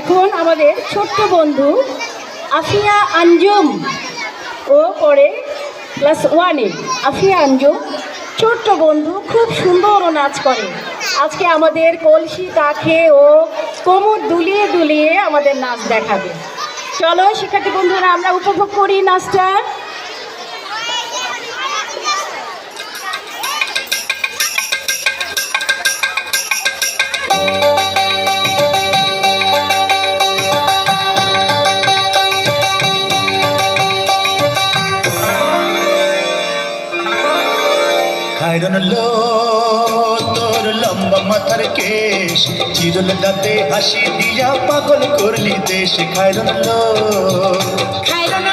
এখন আমাদের ছোট্ট বন্ধু আফিয়া আঞ্জুম। ও পড়ে ক্লাস ওয়ানে আফিয়া আঞ্জুম, ছোট্ট বন্ধু, খুব সুন্দর ও নাচ করে। আজকে আমাদের কলসি কাখে ও কোমর দুলিয়ে দুলিয়ে আমাদের নাচ দেখাবে। চলো শিক্ষার্থী বন্ধুরা, আমরা উপভোগ করি নাচটা। খাইরন লো, তোর লম্বা মাথার কেশ। চিরল দাঁতে হাসি দিয়া পাগল করলি দেশ। খাইরন লো। খাইরন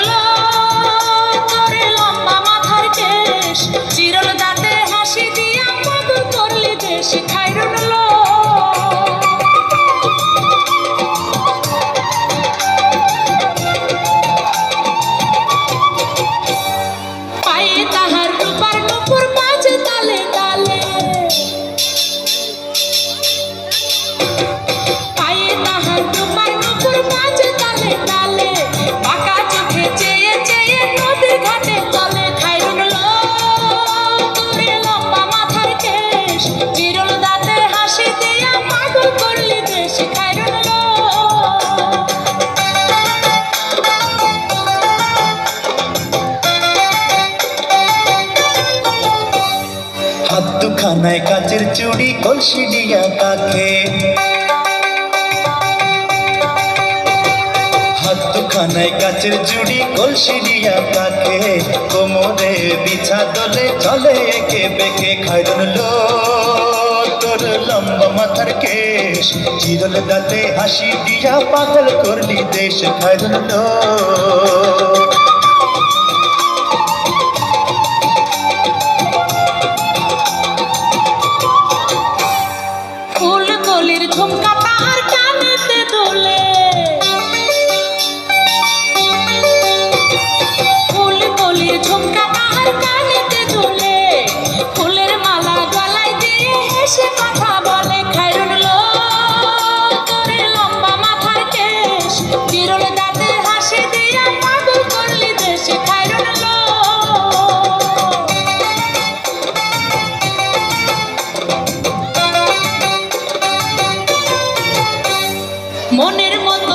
হাত দুখানায় কাচের চুড়ি কলসি দিয়া কাকে হাত কাচের চুড়ি কলসি দিয়া কাকে কোমরে বিছা দলে চলে একে বেঁকে খাইরন লো তোর লম্বা মাথার কেশ, চিরল দাঁতে হাসি দিয়া পাগল করলি দেশ খাইরন লো